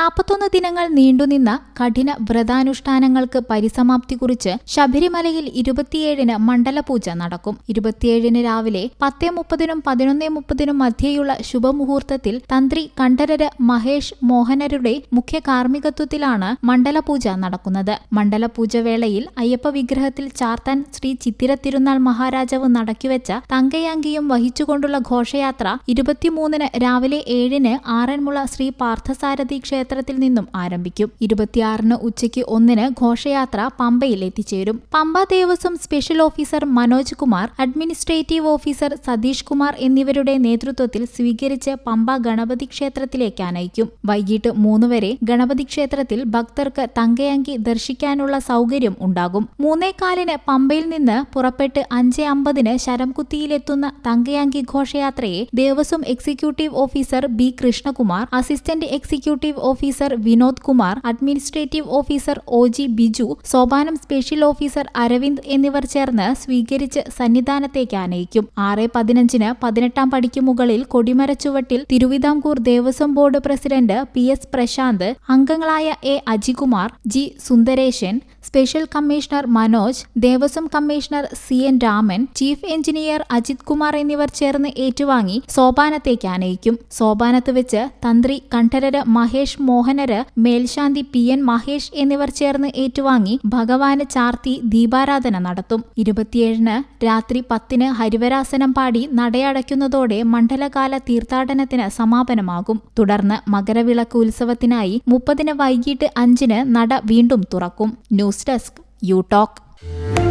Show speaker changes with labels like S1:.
S1: നാൽപ്പത്തൊന്ന് ദിനങ്ങൾ നീണ്ടുനിന്ന കഠിന വ്രതാനുഷ്ഠാനങ്ങൾക്ക് പരിസമാപ്തി കുറിച്ച് ശബരിമലയിൽ ഇരുപത്തിയേഴിന് മണ്ഡലപൂജ നടക്കും ഇരുപത്തിയേഴിന് രാവിലെ പത്തേ മുപ്പതിനും പതിനൊന്നേ മുപ്പതിനും മധ്യേയുള്ള ശുഭമുഹൂർത്തത്തിൽ തന്ത്രി കണ്ഠരര് മഹേഷ് മോഹനരുടെ മുഖ്യ കാർമ്മികത്വത്തിലാണ് മണ്ഡലപൂജ നടക്കുന്നത് മണ്ഡലപൂജ വേളയിൽ അയ്യപ്പ വിഗ്രഹത്തിൽ ചാർത്താൻ ശ്രീ ചിത്തിര തിരുനാൾ മഹാരാജാവ് നടക്കിവെച്ച തങ്കയാങ്കിയും വഹിച്ചുകൊണ്ടുള്ള ഘോഷയാത്ര ഇരുപത്തിമൂന്നിന് രാവിലെ ഏഴിന് ആറന്മുള ശ്രീ പാർത്ഥസാരഥി ക്ഷേത്രം ക്ഷേത്രത്തിൽ നിന്നും ആരംഭിക്കും ഇരുപത്തിയാറിന് ഉച്ചയ്ക്ക് ഒന്നിന് ഘോഷയാത്ര പമ്പയിൽ എത്തിച്ചേരും Pamba Devaswom special officer Manoj Kumar administrative officer Satheesh Kumar എന്നിവരുടെ നേതൃത്വത്തിൽ സ്വീകരിച്ച് പമ്പ ഗണപതി ക്ഷേത്രത്തിലേക്ക് അനയിക്കും വൈകിട്ട് മൂന്ന് വരെ ഗണപതി ക്ഷേത്രത്തിൽ ഭക്തർക്ക് തങ്കയങ്കി ദർശിക്കാനുള്ള സൗകര്യം ഉണ്ടാകും മൂന്നേകാലിന് പമ്പയിൽ നിന്ന് പുറപ്പെട്ട് അഞ്ച് അമ്പതിന് ശരംകുത്തിയിലെത്തുന്ന തങ്കയാങ്കി ഘോഷയാത്രയെ Devaswom executive officer B Krishnakumar assistant executive officer officer Vinod Kumar administrative officer O G Biju Sopanam special officer Aravind എന്നിവർ ചേർന്ന് സ്വീകരിച്ച് സന്നിധാനത്തേക്ക് ആനയിക്കും ആറ് പതിനഞ്ചിന് പതിനെട്ടാം പടിക്ക് മുകളിൽ കൊടിമരച്ചുവട്ടിൽ Thiruvithamkoor Devaswom board president P S Prasanth അംഗങ്ങളായ A Ajikumar G Sundaresan special commissioner Manoj Devaswom commissioner C N Raman chief engineer Ajith Kumar എന്നിവർ ചേർന്ന് ഏറ്റുവാങ്ങി സോപാനത്തേക്ക് ആനയിക്കും സോപാനത്ത് വെച്ച് തന്ത്രി കണ്ഠരര് മഹേഷ് മോഹനര് മേൽശാന്തി പി എൻ മഹേഷ് എന്നിവർ ചേർന്ന് ഏറ്റുവാങ്ങി ഭഗവാന് ചാർത്തി ദീപാരാധന നടത്തും ഇരുപത്തിയേഴിന് രാത്രി പത്തിന് ഹരിവരാസനം പാടി നടയടയ്ക്കുന്നതോടെ മണ്ഡലകാല തീർത്ഥാടനത്തിന് സമാപനമാകും തുടർന്ന് മകരവിളക്ക് ഉത്സവത്തിനായി മുപ്പതിന് വൈകിട്ട് അഞ്ചിന് നട വീണ്ടും തുറക്കും ന്യൂസ് ഡെസ്ക് യു ടോക്ക്